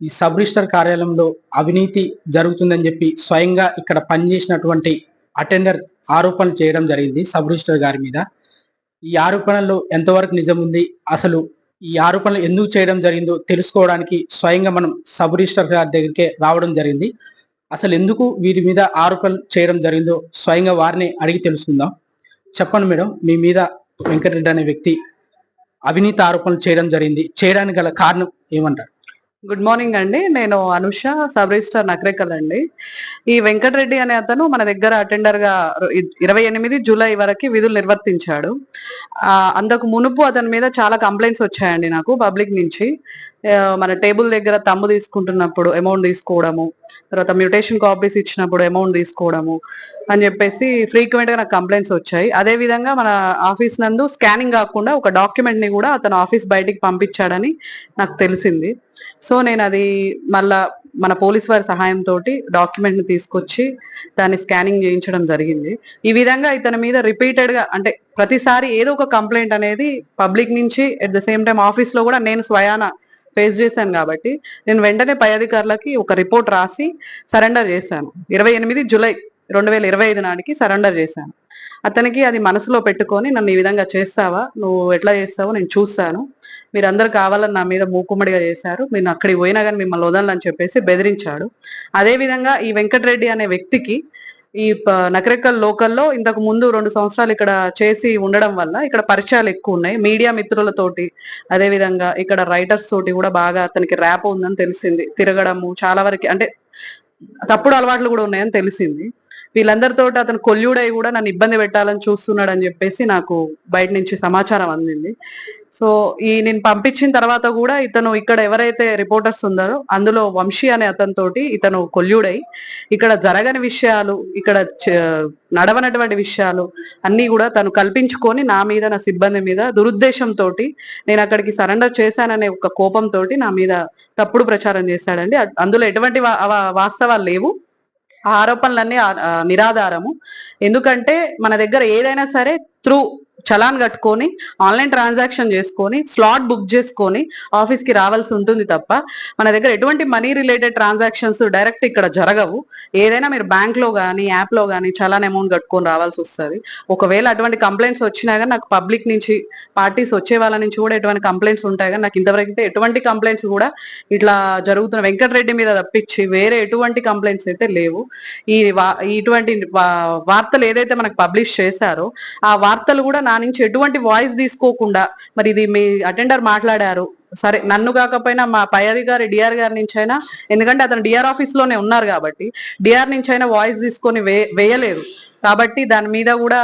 ఈ sub register కార్యాలయంలో అవినీతి జరుగుతుందని చెప్పి స్వయంగా ఇక్కడ పనిచేసినటువంటి అటెండర్ ఆరోపణలు చేయడం జరిగింది సబ్ రిజిస్టర్ గారి మీద. ఈ ఆరోపణల్లో ఎంతవరకు నిజం ఉంది? అసలు ఈ ఆరోపణలు ఎందుకు చేయడం జరిగిందో తెలుసుకోవడానికి స్వయంగా మనం సబ్ రిజిస్టర్ గారి దగ్గరికే రావడం జరిగింది. అసలు ఎందుకు వీరి మీద ఆరోపణలు చేయడం జరిగిందో స్వయంగా వారిని అడిగి తెలుసుకుందాం. చెప్పండి మేడం మీ మీద వెంకటరెడ్డి అనే వ్యక్తి అవినీతి ఆరోపణలు చేయడం జరిగింది. చేయడానికి గల కారణం ఏమంటారు? గుడ్ మార్నింగ్ అండి. నేను అనుష సబ్ రిజిస్టర్ నకరేకల్ అండి. ఈ వెంకటరెడ్డి అనే అతను మన దగ్గర అటెండర్గా ఇరవై ఎనిమిది జూలై వరకు విధులు నిర్వర్తించాడు. అందుకు అంతకు మునుపు అతని మీద చాలా కంప్లైంట్స్ వచ్చాయండి నాకు పబ్లిక్ నుంచి. మన టేబుల్ దగ్గర తమ్ము తీసుకుంటున్నప్పుడు అమౌంట్ తీసుకోవడము తర్వాత మ్యూటేషన్ కాపీస్ ఇచ్చినప్పుడు అమౌంట్ తీసుకోవడము అని చెప్పేసి ఫ్రీక్వెంట్గా నాకు కంప్లైంట్స్ వచ్చాయి. అదే విధంగా మన ఆఫీస్ నందు స్కానింగ్ కాకుండా ఒక డాక్యుమెంట్ని కూడా అతను ఆఫీస్ బయటికి పంపించాడని నాకు తెలిసింది. సో నేను అది మళ్ళా మన పోలీస్ వారి సహాయంతో డాక్యుమెంట్ని తీసుకొచ్చి దాన్ని స్కానింగ్ చేయించడం జరిగింది. ఈ విధంగా ఇతని మీద రిపీటెడ్గా అంటే ప్రతిసారి ఏదో ఒక కంప్లైంట్ అనేది పబ్లిక్ నుంచి అట్ ద సేమ్ టైం ఆఫీస్లో కూడా నేను స్వయాన ఫేస్ చేశాను కాబట్టి నేను వెంటనే పై అధికారులకి ఒక రిపోర్ట్ రాసి సరెండర్ చేశాను. ఇరవై ఎనిమిది జులై రెండు వేల ఇరవై ఐదు నాటికి సరెండర్ చేశాను. అతనికి అది మనసులో పెట్టుకొని నన్ను ఈ విధంగా చేస్తావా? నువ్వు ఎట్లా చేస్తావో నేను చూస్తాను. మీరందరూ కావాలని నా మీద మూకుమ్మడిగా చేశారు. నేను అక్కడికి పోయినా కానీ మిమ్మల్ని వదలని చెప్పేసి బెదిరించాడు. అదే విధంగా ఈ వెంకటరెడ్డి అనే వ్యక్తికి ఈ ప- నకరేకల్ లోకల్లో ఇంతకు ముందు రెండు సంవత్సరాలు ఇక్కడ చేసి ఉండడం వల్ల ఇక్కడ పరిచయాలు ఎక్కువ ఉన్నాయి. మీడియా మిత్రులతోటి అదే విధంగా ఇక్కడ రైటర్స్ తోటి కూడా బాగా అతనికి ర్యాప్ ఉందని తెలిసింది. తిరగడము చాలా వరకు అంటే తప్పుడు అలవాట్లు కూడా ఉన్నాయని తెలిసింది. వీళ్ళందరితో అతను కొల్లుడై కూడా నన్ను ఇబ్బంది పెట్టాలని చూస్తున్నాడు అని చెప్పేసి నాకు బయట నుంచి సమాచారం అందింది. సో ఈ నేను పంపించిన తర్వాత కూడా ఇతను ఇక్కడ ఎవరైతే రిపోర్టర్స్ ఉన్నారో అందులో వంశీ అనే అతనితోటి ఇతను కొల్యుడై ఇక్కడ జరగని విషయాలు ఇక్కడ నడవనటువంటి విషయాలు అన్ని కూడా తను కల్పించుకొని నా మీద నా సిబ్బంది మీద దురుద్దేశంతో నేను అక్కడికి సరెండర్ చేశాననే ఒక కోపంతో నా మీద తప్పుడు ప్రచారం చేశాడండి. అందులో ఎటువంటి వాస్తవాలు లేవు. ఆరోపణలన్నీ ఆ- నిరాధారము. ఎందుకంటే మన దగ్గర ఏదైనా సరే త్రూ చలాన్ కట్టుకొని ఆన్లైన్ ట్రాన్సాక్షన్ చేసుకొని స్లాట్ బుక్ చేసుకొని ఆఫీస్కి రావాల్సి ఉంటుంది తప్ప మన దగ్గర ఎటువంటి మనీ రిలేటెడ్ ట్రాన్సాక్షన్స్ డైరెక్ట్ ఇక్కడ జరగవు. ఏదైనా మీరు బ్యాంక్లో కానీ యాప్లో కానీ చలాన్ అమౌంట్ కట్టుకొని రావాల్సి వస్తుంది. ఒకవేళ అటువంటి కంప్లైంట్స్ వచ్చినా కానీ నాకు పబ్లిక్ నుంచి పార్టీస్ వచ్చే వాళ్ళ నుంచి కూడా ఎటువంటి కంప్లైంట్స్ ఉంటాయి. కానీ నాకు ఇంతవరకు అయితే ఎటువంటి కంప్లైంట్స్ కూడా ఇట్లా జరుగుతున్న వెంకటరెడ్డి మీద తప్పించి వేరే ఎటువంటి కంప్లైంట్స్ అయితే లేవు. ఈ ఇటువంటి వార్తలు ఏదైతే మనకు పబ్లిష్ చేశారో ఆ వార్తలు కూడా నా నుంచి ఎటువంటి వాయిస్ తీసుకోకుండా మరి ఇది మీ అటెండర్ మాట్లాడారు. సరే నన్ను కాకపోయినా మా పై అధికారి డిఆర్ గారి నుంచి అయినా ఎందుకంటే అతను డిఆర్ ఆఫీస్లోనే ఉన్నారు కాబట్టి డిఆర్ నుంచి అయినా వాయిస్ తీసుకొని వే వేయలేదు. కాబట్టి దాని మీద కూడా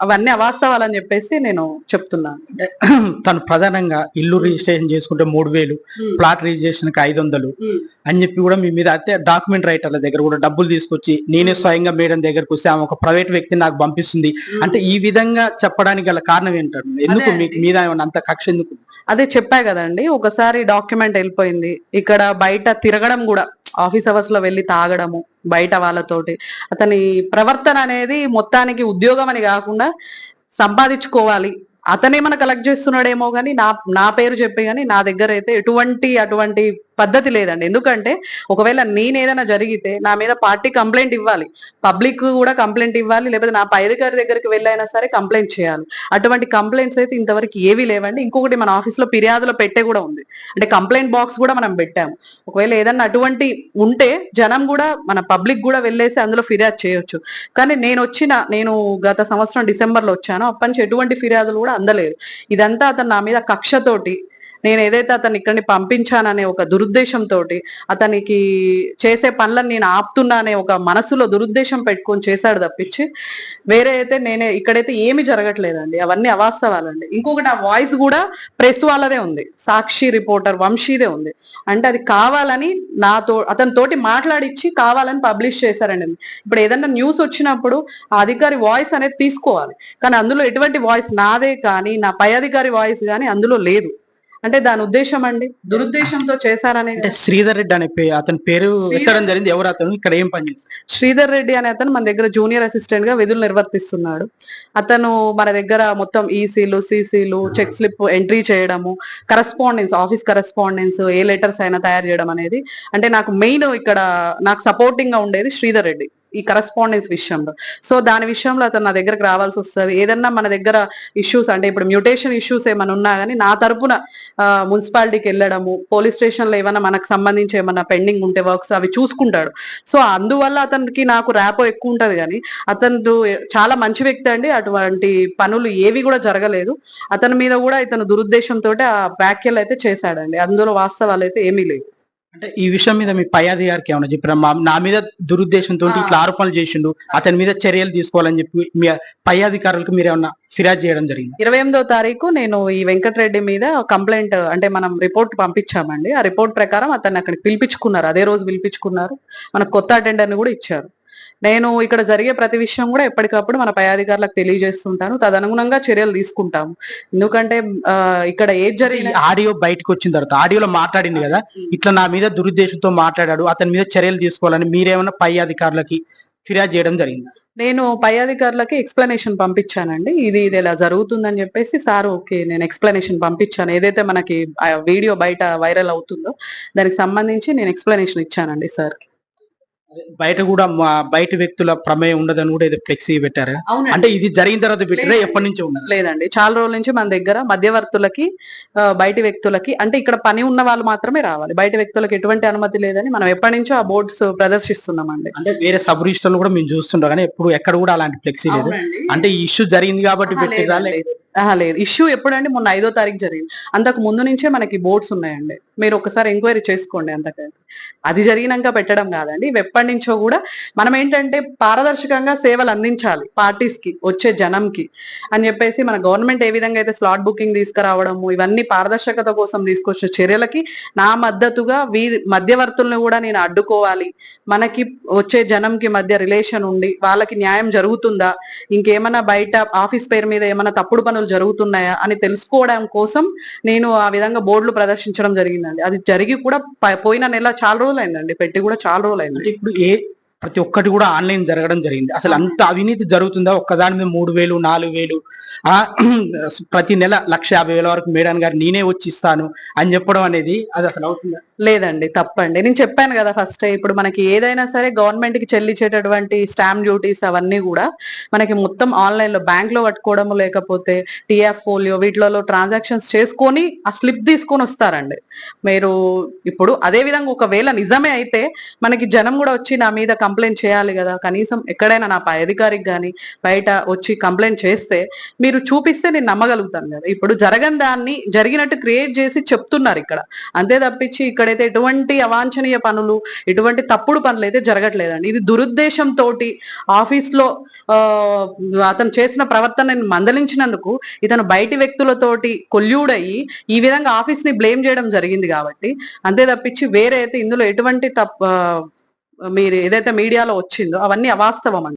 అవన్నీ అవాస్తవాలని చెప్పేసి నేను చెప్తున్నాను. తను ప్రధానంగా ఇల్లు రిజిస్ట్రేషన్ చేసుకుంటే మూడు వేలు ప్లాట్ రిజిస్ట్రేషన్కి ఐదు వందలు అని చెప్పి కూడా మీ మీద అయితే డాక్యుమెంట్ రైటర్ల దగ్గర కూడా డబ్బులు తీసుకొచ్చి నేనే స్వయంగా మేడం దగ్గరకు వస్తే ఆమె ఒక ప్రైవేట్ వ్యక్తి నాకు పంపిస్తుంది. అంటే ఈ విధంగా చెప్పడానికి గల కారణం ఏంటారు ఎందుకు మీకు మీద అంత కక్ష ఎందుకు? అదే చెప్పా కదండి ఒకసారి డాక్యుమెంట్ వెళ్ళిపోయింది. ఇక్కడ బయట తిరగడం కూడా ఆఫీస్ అవర్స్లో వెళ్ళి తాగడము బయట వాళ్ళతోటి. అతని ప్రవర్తన అనేది మొత్తానికి ఉద్యోగం అని కాకుండా సంపాదించుకోవాలి. అతనే మన కలెక్ట్ చేస్తున్నాడేమో కానీ నా నా పేరు చెప్పి కానీ నా దగ్గర అయితే ఎటువంటి అటువంటి పద్ధతి లేదండి. ఎందుకంటే ఒకవేళ నేను ఏదైనా జరిగితే నా మీద పార్టీ కంప్లైంట్ ఇవ్వాలి. పబ్లిక్ కూడా కంప్లైంట్ ఇవ్వాలి. లేకపోతే నా పై అధికారి దగ్గరికి వెళ్ళైనా సరే కంప్లైంట్ చేయాలి. అటువంటి కంప్లైంట్స్ అయితే ఇంతవరకు ఏవి లేవండి. ఇంకొకటి మన ఆఫీస్లో ఫిర్యాదులో పెట్టే కూడా ఉంది. అంటే కంప్లైంట్ బాక్స్ కూడా మనం పెట్టాము. ఒకవేళ ఏదన్నా అటువంటి ఉంటే జనం కూడా మన పబ్లిక్ కూడా వెళ్ళేసి అందులో ఫిర్యాదు చేయొచ్చు. కానీ నేను వచ్చిన నేను గత సంవత్సరం డిసెంబర్లో వచ్చాను. అప్పటి నుంచి ఎటువంటి ఫిర్యాదులు కూడా అందలేదు. ఇదంతా అతను నా మీద కక్షతోటి నేను ఏదైతే అతన్ని ఇక్కడిని పంపించాననే ఒక దురుద్దేశంతో అతనికి చేసే పనులను నేను ఆపుతున్నా అనే ఒక మనసులో దురుద్దేశం పెట్టుకొని చేశాడు తప్పించి వేరే అయితే నేనే ఇక్కడైతే ఏమి జరగట్లేదండి. అవన్నీ అవాస్తవాలండి. ఇంకొకటి ఆ వాయిస్ కూడా ప్రెస్ వాళ్ళదే ఉంది. సాక్షి రిపోర్టర్ వంశీదే ఉంది. అంటే అది కావాలని నాతో అతని తోటి మాట్లాడిచ్చి కావాలని పబ్లిష్ చేశారండి. ఇప్పుడు ఏదైనా న్యూస్ వచ్చినప్పుడు ఆ అధికారి వాయిస్ అనేది తీసుకోవాలి. కానీ అందులో ఎటువంటి వాయిస్ నాదే కానీ నా పై అధికారి వాయిస్ కానీ అందులో లేదు. అంటే దాని ఉద్దేశం అండి? దురుద్దేశంతో చేశారనే అంటే శ్రీధర్ రెడ్డి అనే అతని పేరు ఎత్తడం జరిగింది. ఎవరు అతను? ఇక్కడ ఏం పని శ్రీధర్ రెడ్డి అనే అతను మన దగ్గర జూనియర్ అసిస్టెంట్గా విధులు నిర్వర్తిస్తున్నాడు. అతను మన దగ్గర మొత్తం ఈసీలు సీసీలు చెక్ స్లిప్ ఎంట్రీ చేయడము కరస్పాండెన్స్ ఆఫీస్ కరస్పాండెన్స్ ఏ లెటర్స్ అయినా తయారు చేయడం అనేది. అంటే నాకు మెయిన్ ఇక్కడ నాకు సపోర్టింగ్గా ఉండేది శ్రీధర్ రెడ్డి. ఈ కరస్పాండెన్స్ విషయంలో. సో దాని విషయంలో అతను నా దగ్గరకు రావాల్సి వస్తుంది. ఏదన్నా మన దగ్గర ఇష్యూస్ అంటే ఇప్పుడు మ్యూటేషన్ ఇష్యూస్ ఏమైనా ఉన్నా కానీ నా తరపున మున్సిపాలిటీకి వెళ్ళడము పోలీస్ స్టేషన్లో ఏమైనా మనకు సంబంధించి ఏమైనా పెండింగ్ ఉంటే వర్క్స్ అవి చూసుకుంటాడు. సో అందువల్ల అతనికి నాకు ర్యాపో ఎక్కువ ఉంటది కానీ అతను చాలా మంచి వ్యక్తి అండి. అటువంటి పనులు ఏవి కూడా జరగలేదు. అతని మీద కూడా ఇతను దురుద్దేశంతో ఆ వ్యాఖ్యలు అయితే చేశాడండి. అందులో వాస్తవాలు అయితే ఏమీ లేవు. అంటే ఈ విషయం మీద మీ పై అధికారికి ఏమైనా చెప్పారా మా- నా మీద దురుద్దేశంతో. ఇట్లా ఆరోపణలు చేసిండు అతని మీద చర్యలు తీసుకోవాలని చెప్పి మీ పై అధికారులకు మీరు ఏమన్నా ఫిర్యాదు చేయడం జరిగింది? ఇరవై ఎనిమిదో తారీఖు నేను ఈ వెంకటరెడ్డి మీద కంప్లైంట్ అంటే మనం రిపోర్ట్ పంపించామండి. ఆ రిపోర్ట్ ప్రకారం అతన్ని అక్కడికి పిలిపించుకున్నారు. అదే రోజు పిలిపించుకున్నారు. మనకు కొత్త అటెండర్ని కూడా ఇచ్చారు. నేను ఇక్కడ జరిగే ప్రతి విషయం కూడా ఎప్పటికప్పుడు మన పై అధికారులకు తెలియజేస్తుంటాను. తదనుగుణంగా చర్యలు తీసుకుంటాము. ఎందుకంటే ఇక్కడ ఏది ఈ జరిగిన ఆడియో బయటకు వచ్చిన తర్వాత ఆడియోలో మాట్లాడింది కదా ఇట్లా నా మీద దురుద్దేశంతో మాట్లాడాడు అతని మీద చర్యలు తీసుకోవాలని మీరేమన్నా పై అధికారులకి ఫిర్యాదు చేయడం జరిగింది? నేను పై అధికారులకి ఎక్స్ప్లెనేషన్ పంపించానండి. ఇది ఇది ఇలా జరుగుతుందని చెప్పేసి సార్ ఓకే నేను ఎక్స్ప్లెనేషన్ పంపించాను. ఏదైతే మనకి వీడియో బయట వైరల్ అవుతుందో దానికి సంబంధించి నేను ఎక్స్ప్లెనేషన్ ఇచ్చానండి సార్కి బయట కూడా మా బయట వ్యక్తుల ప్రమేయం ఉండదని కూడా ఏదో ఫ్లెక్సీ పెట్టారు. అంటే ఇది జరిగిన తర్వాత పెట్టారా. ఎప్పటి నుంచి ఉన్నది లేదండి. చాలా రోజుల నుంచి మన దగ్గర మధ్యవర్తులకి బయటి వ్యక్తులకి అంటే ఇక్కడ పని ఉన్న వాళ్ళు మాత్రమే రావాలి. బయట వ్యక్తులకు ఎటువంటి అనుమతి లేదని మనం ఎప్పటి నుంచో ఆ బోర్డ్స్ ప్రదర్శిస్తున్నామండి. అంటే వేరే సబ్ రిజిస్టర్లు కూడా మేము చూస్తుంటాం. కానీ ఎప్పుడు ఎక్కడ కూడా అలాంటి ఫ్లెక్సీ లేదు. అంటే ఈ ఇష్యూ జరిగింది కాబట్టి. ఆహా, లేదు ఇష్యూ ఎప్పుడండి? మొన్న ఐదో తారీఖు జరిగింది. అంతకు ముందు నుంచే మనకి బోర్డ్స్ ఉన్నాయండి. మీరు ఒకసారి ఎంక్వైరీ చేసుకోండి అంతకంటే అది జరిగినాక పెట్టడం కాదండి. ఇవి ఎప్పటి నుంచో కూడా మనం ఏంటంటే పారదర్శకంగా సేవలు అందించాలి పార్టీస్కి వచ్చే జనంకి అని చెప్పేసి మన గవర్నమెంట్ ఏ విధంగా అయితే స్లాట్ బుకింగ్ తీసుకురావడము ఇవన్నీ పారదర్శకత కోసం తీసుకొచ్చిన చర్యలకి నా మద్దతుగా వీరి మధ్యవర్తులను కూడా నేను అడ్డుకోవాలి. మనకి వచ్చే జనంకి మధ్య రిలేషన్ ఉండి వాళ్ళకి న్యాయం జరుగుతుందా? ఇంకేమైనా బయట ఆఫీస్ పేరు మీద ఏమైనా తప్పుడు పనులు జరుగుతున్నాయా? అని తెలుసుకోవడం కోసం నేను ఆ విధంగా బోర్డులు ప్రదర్శించడం జరిగిందండి. అది జరిగి కూడా పోయిన నెల చాలా రోజులు అయిందండి పెట్టి కూడా చాలా రోజులు అయింది ఇప్పుడు ఏ ప్రతి ఒక్కటి కూడా ఆన్లైన్ జరగడం జరిగింది. అసలు అంత అవినీతి జరుగుతుందా? ఒక్కదాని మీద మూడు వేలు నాలుగు వేలు ఆ ప్రతి నెల లక్ష యాభై వేల వరకు మేడం గారు నేనే వచ్చి ఇస్తాను అని చెప్పడం అనేది అది అసలు అవుతుందా? లేదండి తప్పండి. నేను చెప్పాను కదా ఫస్ట్ ఇప్పుడు మనకి ఏదైనా సరే గవర్నమెంట్కి చెల్లించేటటువంటి స్టాంప్ డ్యూటీస్ అవన్నీ కూడా మనకి మొత్తం ఆన్లైన్లో బ్యాంక్లో పట్టుకోవడము లేకపోతే టీఎఫ్ ఫోలియో వీటిలలో ట్రాన్సాక్షన్స్ చేసుకొని ఆ స్లిప్ తీసుకొని వస్తారండి. మీరు ఇప్పుడు అదే విధంగా ఒకవేళ నిజమే అయితే మనకి జనం కూడా వచ్చి నా మీద కంప్లైంట్ చేయాలి కదా. కనీసం ఎక్కడైనా నా పై అధికారికి కానీ బయట వచ్చి కంప్లైంట్ చేస్తే మీరు చూపిస్తే నేను నమ్మగలుగుతాను కదా. ఇప్పుడు జరగని దాన్ని జరిగినట్టు క్రియేట్ చేసి చెప్తున్నారు ఇక్కడ. అంతే తప్పించి ఇక్కడైతే ఎటువంటి అవాంఛనీయ పనులు ఎటువంటి తప్పుడు పనులు అయితే జరగట్లేదండి. ఇది దురుద్దేశంతో ఆఫీస్లో అతను చేసిన ప్రవర్తన మందలించినందుకు ఇతను బయటి వ్యక్తులతోటి కొల్యూడయ్యి ఈ విధంగా ఆఫీస్ని బ్లేమ్ చేయడం జరిగింది కాబట్టి అంతే తప్పించి వేరే అయితే ఇందులో ఎటువంటి తప్ప మీరు ఏదైతే మీడియాలో వచ్చిందో అవన్నీ అవాస్తవం అండి.